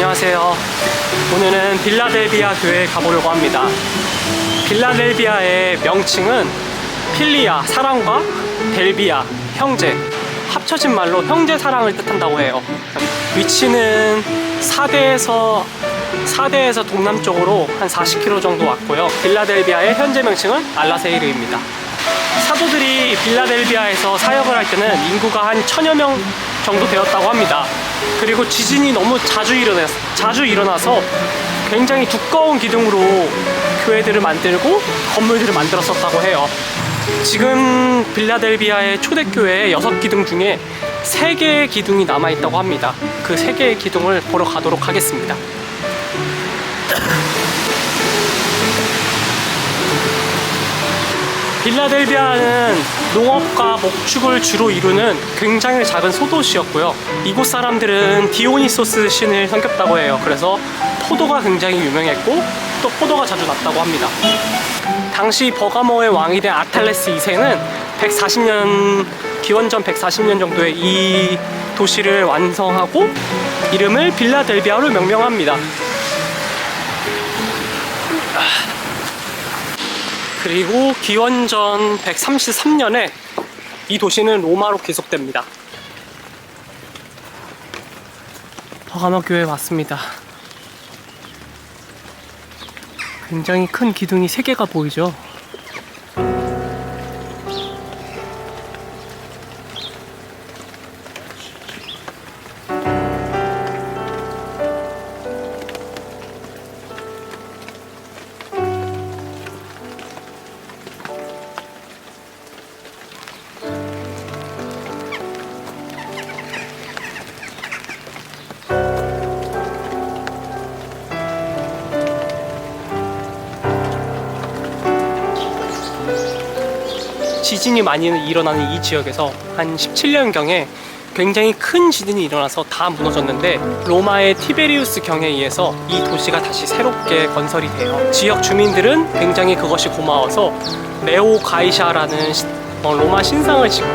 안녕하세요. 오늘은 빌라델비아 교회에 가보려고 합니다. 빌라델비아의 명칭은 필리아, 사랑과 델비아, 형제. 합쳐진 말로 형제 사랑을 뜻한다고 해요. 위치는 사대에서 사대에서 동남쪽으로 한 40km 정도 왔고요. 빌라델비아의 현재 명칭은 알라세이르입니다. 사도들이 빌라델비아에서 사역을 할 때는 인구가 한 천여 명 정도 되었다고 합니다. 그리고 지진이 너무 자주 일어나 자주 일어나서 굉장히 두꺼운 기둥으로 교회들을 만들고 건물들을 만들었었다고 해요. 지금 빌라델비아의 초대교회 여섯 기둥 중에 세 개의 기둥이 남아 있다고 합니다. 그 세 개의 기둥을 보러 가도록 하겠습니다. 빌라델비아는 농업과 목축을 주로 이루는 굉장히 작은 소도시였고요. 이곳 사람들은 디오니소스 신을 섬겼다고 해요. 그래서 포도가 굉장히 유명했고 또 포도가 자주 났다고 합니다. 당시 버가모의 왕이 된 아탈레스 2세는 140년 기원전 140년 정도에 이 도시를 완성하고 이름을 빌라델비아로 명명합니다. 그리고 기원전 133년에 이 도시는 로마로 귀속됩니다. 버가모 교회 왔습니다. 굉장히 큰 기둥이 3개가 보이죠? 지진이 많이 일어나는 이 지역에서 한 17년경에 굉장히 큰 지진이 일어나서 다 무너졌는데 로마의 티베리우스 경에 의해서 이 도시가 다시 새롭게 건설이 돼요. 지역 주민들은 굉장히 그것이 고마워서 네오 가이샤라는 시- 어, 로마 신상을 짓고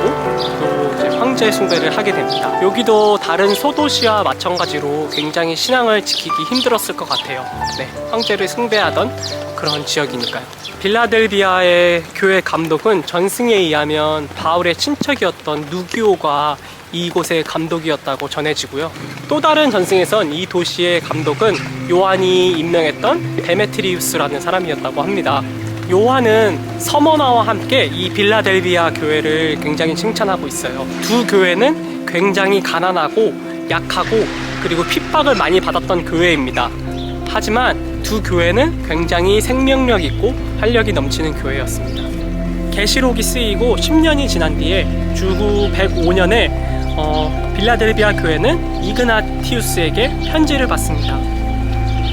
또 황제 숭배를 하게 됩니다. 여기도 다른 소도시와 마찬가지로 굉장히 신앙을 지키기 힘들었을 것 같아요. 네, 황제를 숭배하던 그런 지역이니까요. 빌라델비아의 교회 감독은 전승에 의하면 바울의 친척이었던 누기오가 이곳의 감독이었다고 전해지고요. 또 다른 전승에선 이 도시의 감독은 요한이 임명했던 데메트리우스라는 사람이었다고 합니다. 요한은 서머나와 함께 이 빌라델비아 교회를 굉장히 칭찬하고 있어요. 두 교회는 굉장히 가난하고 약하고 그리고 핍박을 많이 받았던 교회입니다. 하지만 두 교회는 굉장히 생명력 있고 활력이 넘치는 교회였습니다. 계시록이 쓰이고 10년이 지난 뒤에 주후 105년에 어, 빌라델비아 교회는 이그나티우스에게 편지를 받습니다.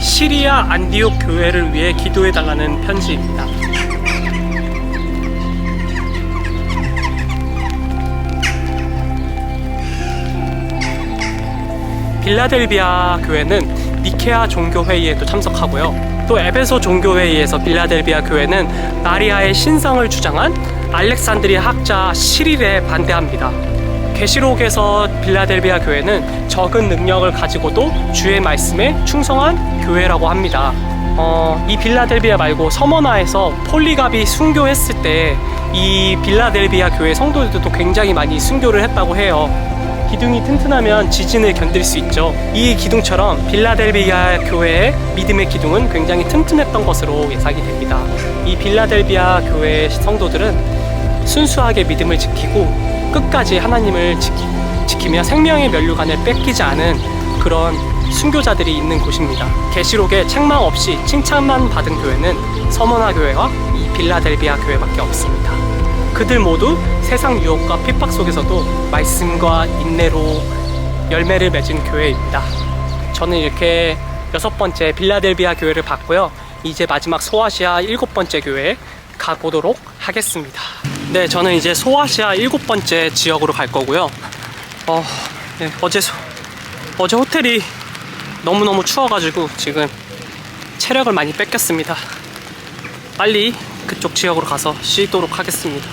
시리아 안디옥 교회를 위해 기도해 달라는 편지입니다. 빌라델비아 교회는 니케아 종교회의에도 참석하고요. 또 에베소 종교회의에서 빌라델비아 교회는 마리아의 신성을 주장한 알렉산드리아 학자 시릴에 반대합니다. 계시록에서 빌라델비아 교회는 적은 능력을 가지고도 주의 말씀에 충성한 교회라고 합니다. 어, 이 빌라델비아 말고 서머나에서 폴리갑이 순교했을 때 이 빌라델비아 교회 성도들도 굉장히 많이 순교를 했다고 해요. 기둥이 튼튼하면 지진을 견딜 수 있죠. 이 기둥처럼 빌라델비아 교회의 믿음의 기둥은 굉장히 튼튼했던 것으로 예상이 됩니다. 이 빌라델비아 교회 성도들은 순수하게 믿음을 지키고 끝까지 하나님을 지키, 지키며 생명의 면류관을 뺏기지 않은 그런 순교자들이 있는 곳입니다. 계시록에 책망 없이 칭찬만 받은 교회는 서머나 교회와 이 빌라델비아 교회밖에 없습니다. 그들 모두 세상 유혹과 핍박 속에서도 말씀과 인내로 열매를 맺은 교회입니다. 저는 이렇게 여섯 번째 빌라델비아 교회를 봤고요. 이제 마지막 소아시아 일곱 번째 교회에 가보도록 하겠습니다. 네, 저는 이제 소아시아 일곱 번째 지역으로 갈 거고요. 어, 네, 어제 소, 어제 호텔이 너무너무 추워가지고 지금 체력을 많이 뺏겼습니다. 빨리 그쪽 지역으로 가서 쉬도록 하겠습니다.